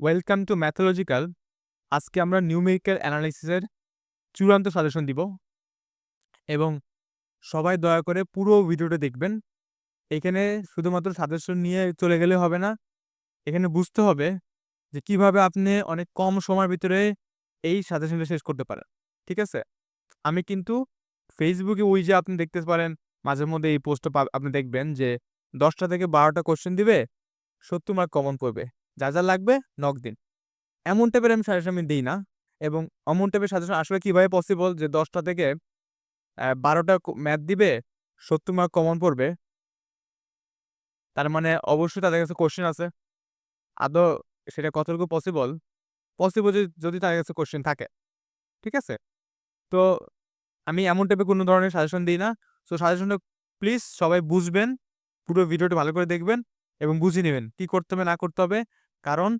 Welcome to Mathological আজকে আমরা numerical অ্যানালাইসিসের চূড়ান্ত সাজেশন দিব। এবং সবাই দয়া করে পুরো ভিডিওটা দেখবেন। এখানে শুধুমাত্র সাজেশন নিয়ে চলে গেলে হবে না। এখানে বুঝতে হবে যে কীভাবে আপনি অনেক কম সময়ের ভিতরে এই সাজেশনটা শেষ করতে পারেন। ঠিক আছে? আমি কিন্তু ফেসবুকে ওই যে আপনি দেখতে পারেন, মাঝে মধ্যে এই পোস্টটা আপনি দেখবেন যে দশটা থেকে বারোটা কোশ্চেন দিবে, সত্তর মার্ক কমন পড়বে যা যা লাগবে নক দিন। এমন টাইপের আমি সাজেশন আমি দিই না এবং অমন টাইপের সাজেশন আসলে কীভাবে পসিবল যে দশটা থেকে বারোটা ম্যাথ দিবে, সত্তর মার্ক কমন পড়বে। তার মানে অবশ্যই তাদের কাছে কোশ্চেন আছে। আদৌ সেটা কতটুকু পসিবল পসিবল যদি তাদের কাছে কোশ্চেন থাকে, ঠিক আছে? তো আমি এমন টাইপের কোনো ধরনের সাজেশন দিই না। সো সাজেশনটা প্লিজ সবাই বুঝবেন, পুরো ভিডিওটি ভালো করে দেখবেন এবং বুঝে নেবেন কি করতে হবে, না করতে হবে। কারণ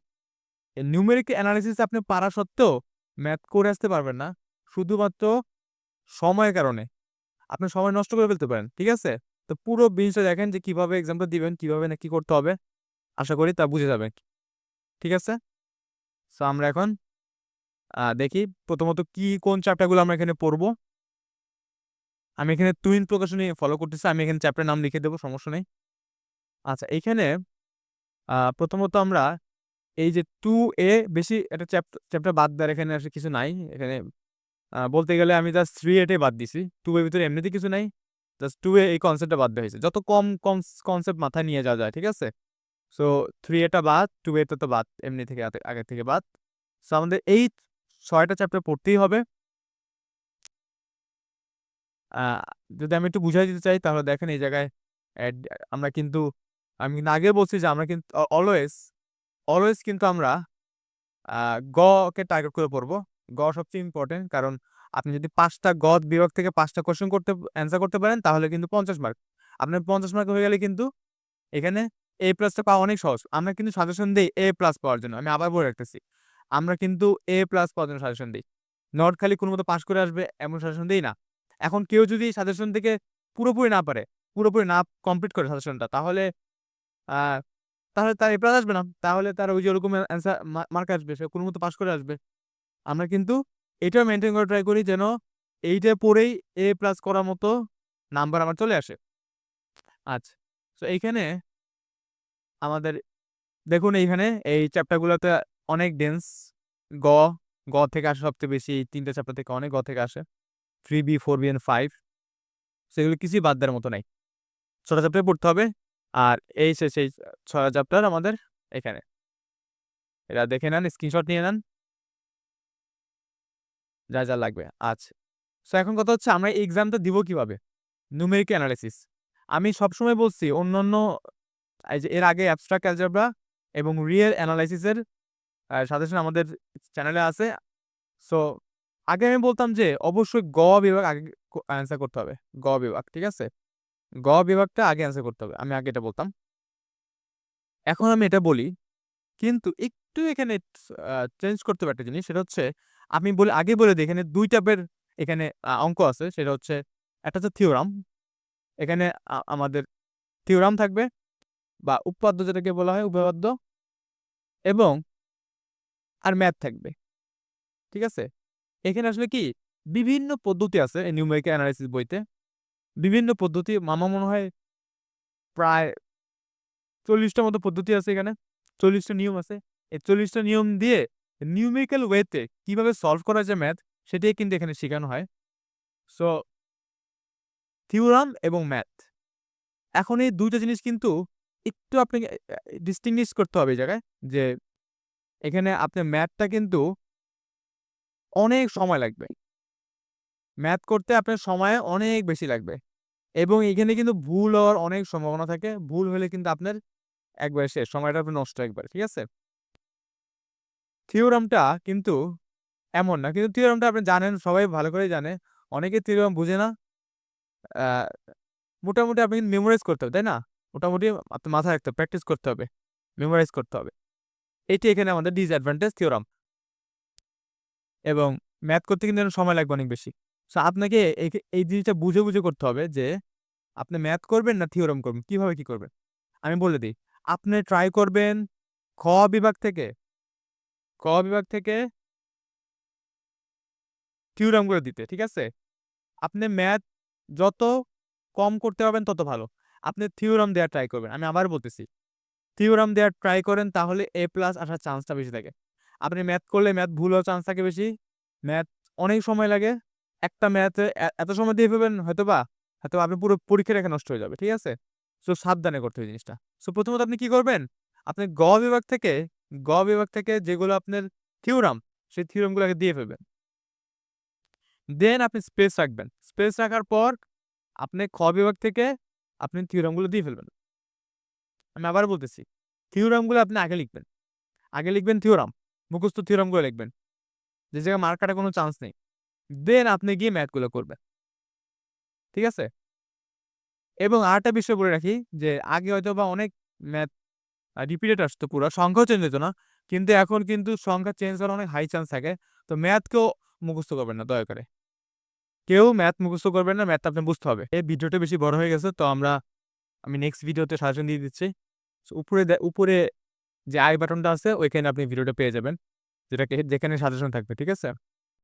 নিউমেরিক অ্যানালিসিস আপনি পারা সত্ত্বেও ম্যাথ করে আসতে পারবেন না। শুধুমাত্র সময়ের কারণে। আপনি সময় নষ্ট করে ফেলতে পারেন, ঠিক আছে? তো পুরো জিনিসটা দেখেন যে কীভাবে এক্সামটা দিবেন, কীভাবে না কি করতে হবে। আশা করি তা বুঝে যাবেন, ঠিক আছে? সো আমরা এখন দেখি প্রথমত কি, কোন চ্যাপ্টারগুলো আমরা এখানে পড়ব। আমি এখানে টুইন প্রকাশনী ফলো করতেছি, আমি এখানে চ্যাপ্টার নাম লিখে দেবো, সমস্যা নেই। আচ্ছা এখানে প্রথমত আমরা এই যে টু এ বেশি একটা চ্যাপ্টার বাদ দেওয়ার এখানে আসলে কিছু নাই। এখানে বলতে গেলে আমি জাস্ট থ্রি এটে বাদ দিছি। টু এর ভিতরে এমনিতে কিছু নাই। জাস্ট টু এ এই কনসেপ্টটা বাদ দেওয়া হয়েছে। যত কম কম কনসেপ্ট মাথায় নিয়ে যাওয়া যায়, ঠিক আছে? সো থ্রি এটা বাদ টু এটা তো বাদ, এমনি থেকে আগে থেকে বাদ। সো আমাদের এই ছয়টা চ্যাপ্টার পড়তেই হবে। যদি আমি একটু বুঝাই দিতে চাই, তাহলে দেখেন এই জায়গায় আমরা কিন্তু, আমি আগে বলছি যে আমরা কিন্তু অলওয়েজ অলওয়েজ কিন্তু আমরা গ কে টার্গেট করে পড়ব। গ সবচেয়ে ইম্পর্টেন্ট কারণ আপনি যদি পাঁচটা গ বিভাগ থেকে পাঁচটা কোশ্চেন করতে অ্যান্সার করতে পারেন, তাহলে কিন্তু পঞ্চাশ মার্ক আপনার পঞ্চাশ মার্ক হয়ে গেলে কিন্তু এখানে এ প্লাসটা পাওয়া অনেক সহজ। আমরা কিন্তু সাজেশন দিই এ প্লাস পাওয়ার জন্য। আমি আবার বলে রাখতেছি, আমরা কিন্তু এ প্লাস পাওয়ার জন্য সাজেশন দিই। নট খালি কোনো মতো পাস করে আসবে এমন সাজেশন দিই না। এখন কেউ যদি সাজেশন থেকে পুরোপুরি না পারে, পুরোপুরি না কমপ্লিট করে সাজেশনটা তাহলে তাহলে তার এ প্লাস আসবে না। তাহলে তার ওই যে ওরকম অ্যান্সার মার্ক আসবে। সে কোনো মতো পাস করে আসবে। আমরা কিন্তু এটাও মেনটেন করে ট্রাই করি যেন এইটা পড়েই এ প্লাস করার মতো নাম্বার আমার চলে আসে। আচ্ছা তো এইখানে আমাদের, দেখুন এইখানে এই চ্যাপ্টারগুলোতে অনেক ডেন্স গ গ থেকে আসে সবচেয়ে বেশি, এই তিনটা চ্যাপ্টার থেকে অনেক গ থেকে আসে। Three B four B N five সেগুলো কিছুই বাদ দেওয়ার মতো নাই। ছোটো চ্যাপ্টার পড়তে হবে। আর এই সে সেই ছয় চ্যাপ্টার আমাদের এখানে। এটা দেখে নেন, স্ক্রিনশট নিয়ে নেন। যা যা লাগবে আচ্ছা সো এখন কথা হচ্ছে আমরা এক্সামটা দিব কীভাবে? নিউমেরিক অ্যানালিসিস আমি সবসময় বলছি অন্য অন্য এর আগে অ্যাবস্ট্রাক্ট অ্যালজেব্রা এবং রিয়েল অ্যানালাইসিসের সাজেশন আমাদের চ্যানেলে আছে। সো আগে আমি বলতাম যে, অবশ্যই গ বিভাগ আগে অ্যান্সার করতে হবে। গ বিভাগ, ঠিক আছে? গ বিভাগটা আগে অ্যান্সার করতে হবে। আমি আগে এটা বলতাম। এখন আমি এটা বলি, কিন্তু একটু এখানে চেঞ্জ করতে হবে একটা জিনিস, সেটা হচ্ছে আমি বলে, আগে বলে দিই, এখানে দুই টাইপের এখানে অঙ্ক আছে। সেটা হচ্ছে, একটা হচ্ছে থিওরাম এখানে আমাদের থিওরাম থাকবে, বা উপাদ্য যেটাকে বলা হয়, উপপাদ্য, এবং আর ম্যাথ থাকবে। ঠিক আছে? এখানে আসলে কি, বিভিন্ন পদ্ধতি আছে নিউমেরিক্যাল অ্যানালাইসিস বইতে। বিভিন্ন পদ্ধতি। মামা মনে হয় প্রায় চল্লিশটা মতো পদ্ধতি আছে এখানে, চল্লিশটা নিয়ম আছে। এই চল্লিশটা নিয়ম দিয়ে নিউমেরিক্যাল ওয়েতে কীভাবে সলভ করা যায় ম্যাথ সেটাই কিন্তু এখানে শেখানো হয়। সো থিওরাম এবং ম্যাথ এখন এই দুইটা জিনিস কিন্তু একটু আপনাকে ডিস্টিংগুইশ করতে হবে এই জায়গায় যে এখানে আপনার ম্যাথটা কিন্তু অনেক সময় লাগবে। ম্যাথ করতে আপনার সময় অনেক বেশি লাগবে। এবং এখানে কিন্তু ভুল হওয়ার অনেক সম্ভাবনা থাকে। ভুল হলে কিন্তু আপনার একবার শেষ, সময়টা আপনার নষ্ট একবার, ঠিক আছে? থিওরামটা কিন্তু এমন না, কিন্তু থিওরামটা আপনি জানেন, সবাই ভালো করে জানে। অনেকে থিওরাম বুঝে না। মোটামুটি আপনি মেমোরাইজ করতে হবে, তাই না? মোটামুটি মাথায় রাখতে হবে প্র্যাকটিস করতে হবে মেমোরাইজ করতে হবে। এটি এখানে আমাদের ডিসঅ্যাডভান্টেজ থিওরাম। এবং ম্যাথ করতে কিন্তু সময় লাগবে অনেক বেশি। সো আপনাকে এই জিনিসটা বুঝে বুঝে করতে হবে যে, আপনি ম্যাথ করবেন না থিওরাম করবেন? কীভাবে কি করবেন? আমি বলে দিই। আপনি ট্রাই করবেন খ বিভাগ থেকে। ক বিভাগ থেকে থিওরাম করে দিতে, ঠিক আছে? আপনি ম্যাথ যত কম করতে পারবেন, তত ভালো। আপনি থিওরাম দেওয়ার ট্রাই করবেন। আমি আবার বলতেছি থিওরাম দেওয়ার ট্রাই করেন তাহলে এ প্লাস আসার চান্সটা বেশি থাকে। আপনি ম্যাথ করলে ম্যাথ ভুল হওয়ার চান্স থাকে বেশি। ম্যাথ অনেক সময় লাগে। একটা ম্যাথে এত সময় দিয়ে ফেলবেন হয়তো বা হয়তো আপনি পুরো পরীক্ষা রেখে নষ্ট হয়ে যাবে, ঠিক আছে? সো সাবধানে করতে হবে জিনিসটা। সো প্রথমত আপনি কি করবেন? আপনি গ বিভাগ থেকে, গ বিভাগ থেকে যেগুলো আপনার থিওরাম, সেই থিওরামগুলো আগে দিয়ে ফেলবেন। দেন আপনি স্পেস রাখবেন। স্পেস রাখার পর আপনি খ বিভাগ থেকে আপনি থিওরামগুলো দিয়ে ফেলবেন। আমি আবার বলতেছি, থিওরামগুলো আপনি আগে লিখবেন। আগে লিখবেন থিওরাম, মুখস্থ থিওরামগুলো লিখবেন। যে জায়গায় মার্ক কাটার কোনো চান্স নেই। দেন আপনি গিয়ে ম্যাথগুলো করবেন। ঠিক আছে? এবং আরেকটা বিষয় বলে রাখি যে, আগে হয়তো বা অনেক ম্যাথ রিপিটেড আসতো পুরো, সংখ্যাও চেঞ্জ হতো না। কিন্তু এখন কিন্তু সংখ্যা চেঞ্জ হওয়ার অনেক হাই চান্স থাকে। তো ম্যাথকেও মুখস্থ করবেন না, দয়া করে। কেউ ম্যাথ মুখস্থ করবেন না ম্যাথ আপনি বুঝতে হবে। এই ভিডিওটা বেশি বড় হয়ে গেছে, তো আমরা, আমি নেক্সট ভিডিওতে সাজেশন দিয়ে দিচ্ছি। উপরে উপরে যে আই বাটনটা আছে, ওইখানে আপনি ভিডিওটা পেয়ে যাবেন। যেটাকে, যেখানে সাজেশন থাকবে, ঠিক আছে?